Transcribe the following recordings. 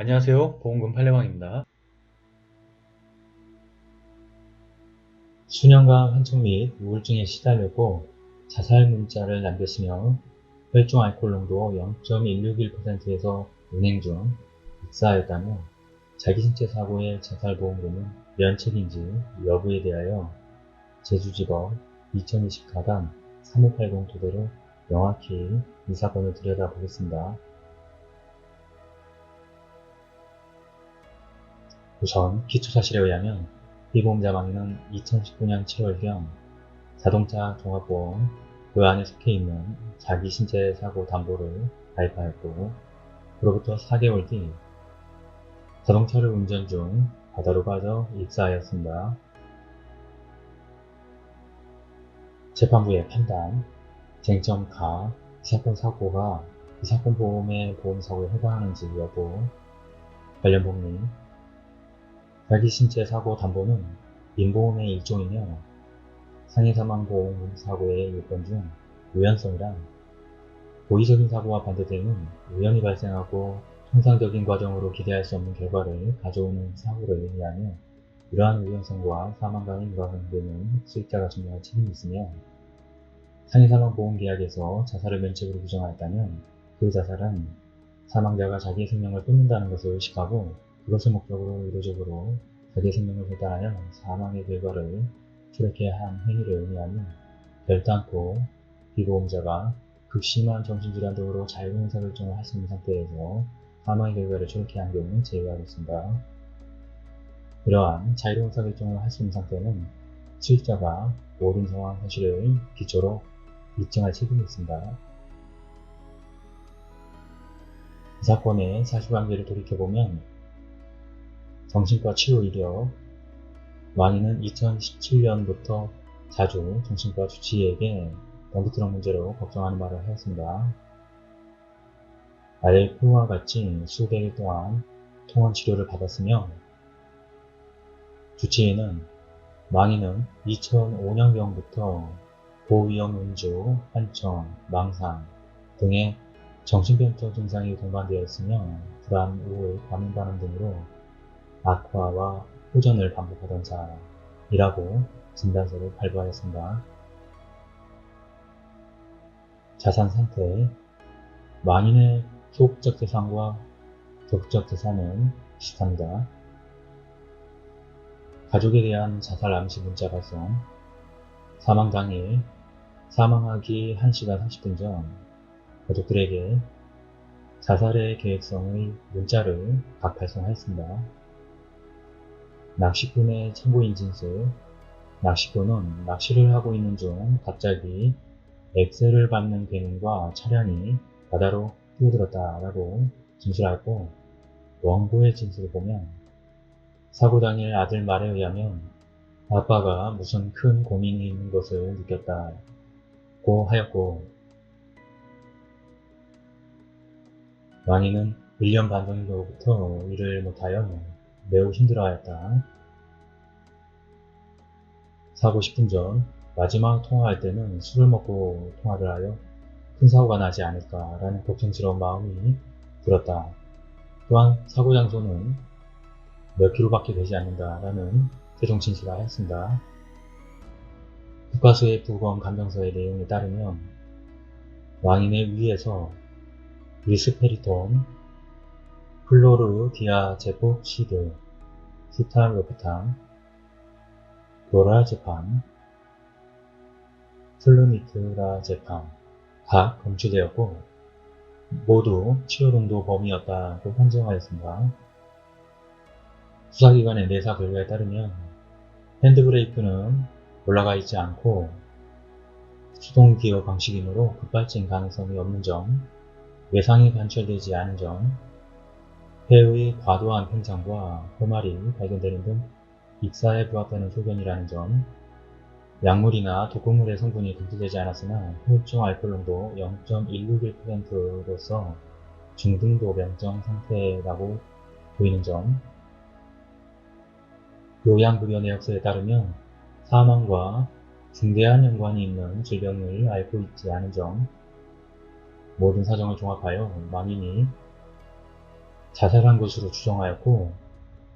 안녕하세요. 보험금 팔례방입니다. 수년간 환청 및 우울증에 시달렸고 자살 문자를 남겼으며 혈중 알코올 농도 0.161%에서 운행 중 입사하였다며 자기 신체 사고의 자살 보험금은 면책인지 여부에 대하여 제주지법 2020 가단 3580 토대로 명확히 이 사건을 들여다보겠습니다. 우선 기초사실에 의하면 피보험자 망인은 2019년 7월경 자동차 종합보험 그 안에 속해 있는 자기 신체 사고 담보를 가입하였고 그로부터 4개월 뒤 자동차를 운전 중 바다로 빠져 입사하였습니다. 재판부의 판단, 쟁점 가, 이 사건 사고가 이 사건 보험의 보험사고에 해당하는지 여부, 관련 법리, 자기 신체 사고 담보는 민보험의 일종이며 상해사망보험 사고의 요건 중 우연성이란 고의적인 사고와 반대되는 우연히 발생하고 통상적인 과정으로 기대할 수 없는 결과를 가져오는 사고를 의미하며 이러한 우연성과 사망과의 인과관계는 수익자가 증명할 책임이 있으며 상해사망보험계약에서 자살을 면책으로 규정하였다면 그 자살은 사망자가 자기의 생명을 끊는다는 것을 의식하고 그것을 목적으로 의도적으로 자기의 생명을 배달하여 사망의 결과를 초래케 한 행위를 의미하며 결단코 비보험자가 극심한 정신질환 등으로 자유의사 결정을 할 수 있는 상태에서 사망의 결과를 초래케 한 경우는 제외하겠습니다. 이러한 자유의사 결정을 할 수 있는 상태는 수익자가 모든 상황 사실을 기초로 입증할 책임이 있습니다. 이 사건의 사실관계를 돌이켜보면 정신과 치료 이력 완이는 2017년부터 자주 정신과 주치의에게 변비트럭 문제로 걱정하는 말을 하였습니다. 알프와 같이 수백 일 동안 통원 치료를 받았으며 주치의는 망인은 2005년경부터 고위험 음주, 환청, 망상 등의 정신병적 증상이 동반되어 있으며 불안, 우울, 과민 반응 등으로 악화와 호전을 반복하던 자이라고 진단서를 발부하였습니다. 자산 상태 만인의 소극적 재산과 적극적 재산은 비슷합니다. 가족에 대한 자살 암시 문자 발송 사망 당일 사망하기 1시간 30분 전 가족들에게 자살의 계획성의 문자를 각 발송하였습니다. 낚시꾼의 참고인 진술 낚시꾼은 낚시를 하고 있는 중 갑자기 엑셀을 밟는 개는과 차량이 바다로 뛰어들었다라고 진술하고 원고의 진술을 보면 사고 당일 아들 말에 의하면 아빠가 무슨 큰 고민이 있는 것을 느꼈다고 하였고 왕이는 1년 반 정도부터 일을 못하여 매우 힘들어하였다. 사고 10분 전 마지막 통화할 때는 술을 먹고 통화를 하여 큰 사고가 나지 않을까라는 걱정스러운 마음이 들었다. 또한 사고 장소는 몇 킬로밖에 되지 않는다라는 최종 진술을 하였습니다. 국가수의 부검 감정서의 내용에 따르면 왕인의 위에서 리스페리톤, 플로르 디아제포시드, 시탈로프탄, 로라제판, 플루니트라제판 각 검출되었고 모두 치료동도 범위였다고 판정하였습니다. 수사기관의 내사 결과에 따르면 핸드브레이크는 올라가 있지 않고 수동 기어 방식이므로 급발진 가능성이 없는 점, 외상이 관철되지 않은 점, 폐의 과도한 팽창과 폐말이 발견되는 등 입사에 부합하는 소견이라는 점, 약물이나 독극물의 성분이 검출되지 않았으나 혈중 알코올 농도 0.161%로서 중등도 명정 상태라고 보이는 점, 요양부려 내역서에 따르면 사망과 중대한 연관이 있는 질병을 앓고 있지 않은 점, 모든 사정을 종합하여 망인이 자살한 것으로 추정하였고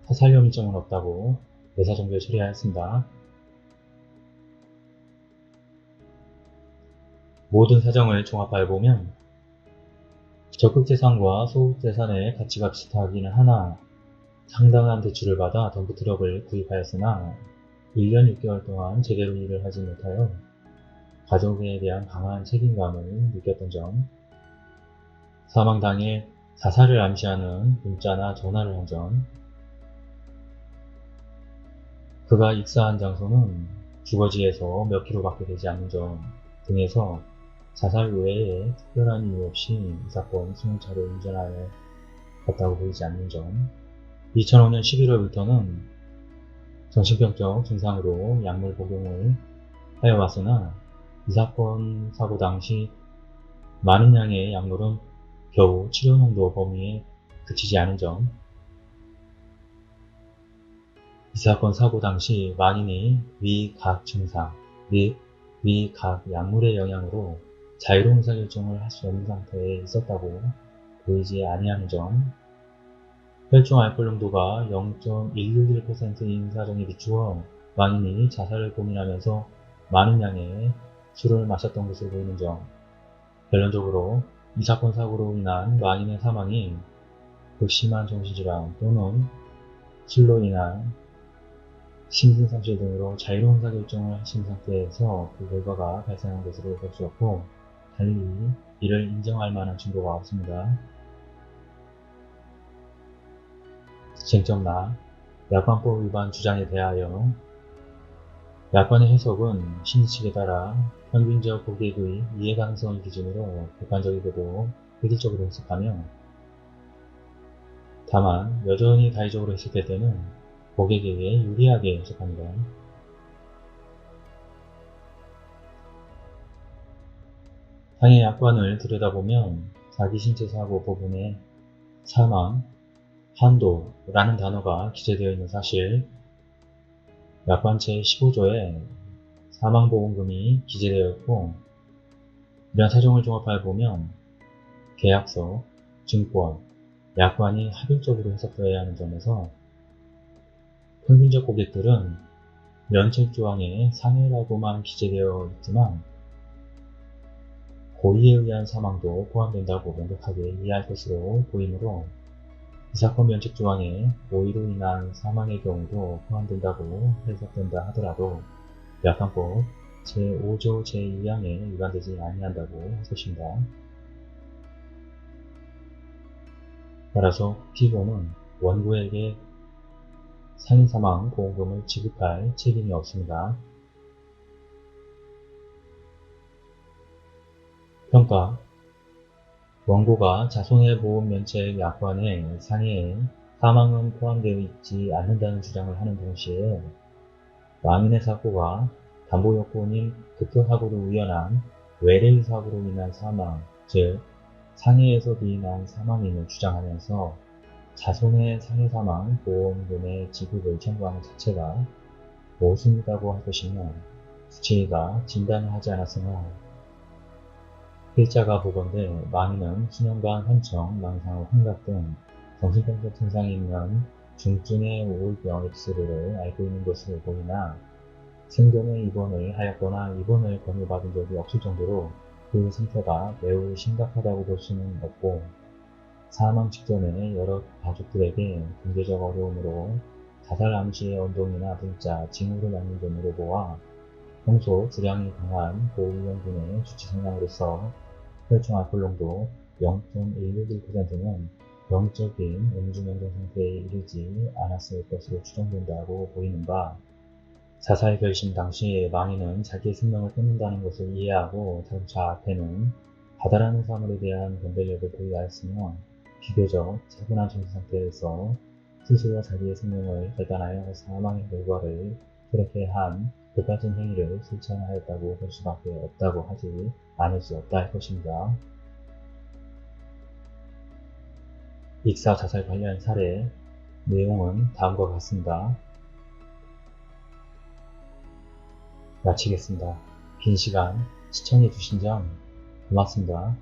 사살 혐의점은 없다고 내사정지를 처리하였습니다. 모든 사정을 종합하여 보면 적극 재산과 소극 재산의 가치가 비슷하기는 하나 상당한 대출을 받아 덤프 트럭을 구입하였으나 1년 6개월 동안 제대로 일을 하지 못하여 가족에 대한 강한 책임감을 느꼈던 점, 사망 당일 자살을 암시하는 문자나 전화를 한 점, 그가 익사한 장소는 주거지에서 몇 킬로밖에 되지 않는 점 등에서 자살 외에 특별한 이유 없이 이 사건 승용차를 운전하여 갔다고 보이지 않는 점, 2005년 11월부터는 정신병적 증상으로 약물 복용을 하여 왔으나 이 사건 사고 당시 많은 양의 약물은 겨우 치료 농도 범위에 그치지 않은 점, 이 사건 사고 당시 만인이 위각 증상 및 위각 약물의 영향으로 자유로운 의사결정을 할 수 없는 상태에 있었다고 보이지 아니하는 점, 혈중 알코올 농도가 0.161%인 사정에 비추어 만인이 자살을 고민하면서 많은 양의 술을 마셨던 것으로 보이는 점, 결론적으로 이 사건 사고로 인한 만인의 사망이 극심한 정신질환 또는 술로 인한 심신상실 등으로 자유로운 의사결정을 하신 상태에서 그 결과가 발생한 것으로 볼 수 없고 달리 이를 인정할 만한 증거가 없습니다. 쟁점나 약관법 위반 주장에 대하여 약관의 해석은 심의칙에 따라 평균적 고객의 이해 가능성을 기준으로 객관적이고도 획일적으로 해석하며 다만 여전히 다의적으로 해석될 때는 고객에게 유리하게 해석합니다. 상해 약관을 들여다보면 자기 신체 사고 부분에 사망, 한도라는 단어가 기재되어 있는 사실, 약관 제15조에 사망보험금이 기재되어 있고, 이런 사정을 종합하여 보면 계약서, 증권, 약관이 합일적으로 해석되어야 하는 점에서 평균적 고객들은 면책 조항에 상해라고만 기재되어 있지만 고의에 의한 사망도 포함된다고 명백하게 이해할 것으로 보이므로 이 사건 면책 조항에 고의로 인한 사망의 경우도 포함된다고 해석된다 하더라도 약관법 제5조 제2항에 위반되지 아니한다고 할 것입니다. 따라서 피고는 원고에게 상해사망 보험금을 지급할 책임이 없습니다. 평가 원고가 자손해보험면책 약관의 상해에 사망은 포함되어 있지 않는다는 주장을 하는 동시에 망인의 사고가 담보요건인 급격하고도 우연한 외래의 사고로 인한 사망, 즉 상해에서 비인한 사망임을 주장하면서 자손의 상해 사망 보험금의 지급을 청구하는 자체가 모순이라고 할 것이며 수치가 진단을 하지 않았으나 필자가 보건대 망인은 수년간 환청, 망상, 환각 등 정신병적 증상이 있는 중증의 우울병 X를 알고 있는 것으로 보이나 생존에 입원을 하였거나 입원을 권유받은 적이 없을 정도로 그 상태가 매우 심각하다고 볼 수는 없고 사망 직전에 여러 가족들에게 경제적 어려움으로 자살 암시의 언동이나 문자, 징후를 남긴 점으로 보아 평소 주량이 강한 고위험군의 주치 성향으로서 혈중 알코올농도 0.111%는 병적인 음주명동 상태에 이르지 않았을 것으로 추정된다고 보이는 바 자살 결심 당시 망인은 자기의 생명을 끊는다는 것을 이해하고 자동차 앞에는 다다라는 사물에 대한 변별력을 보유하였으며 비교적 차분한 정신 상태에서 스스로 자기의 생명을 결단하여 사망의 결과를 초래케 한 그같은 행위를 실천하였다고 볼 수밖에 없다고 하지 않을 수 없다 할 것입니다. 익사 자살 관련 사례 내용은 다음과 같습니다. 마치겠습니다. 긴 시간 시청해주신 점 고맙습니다.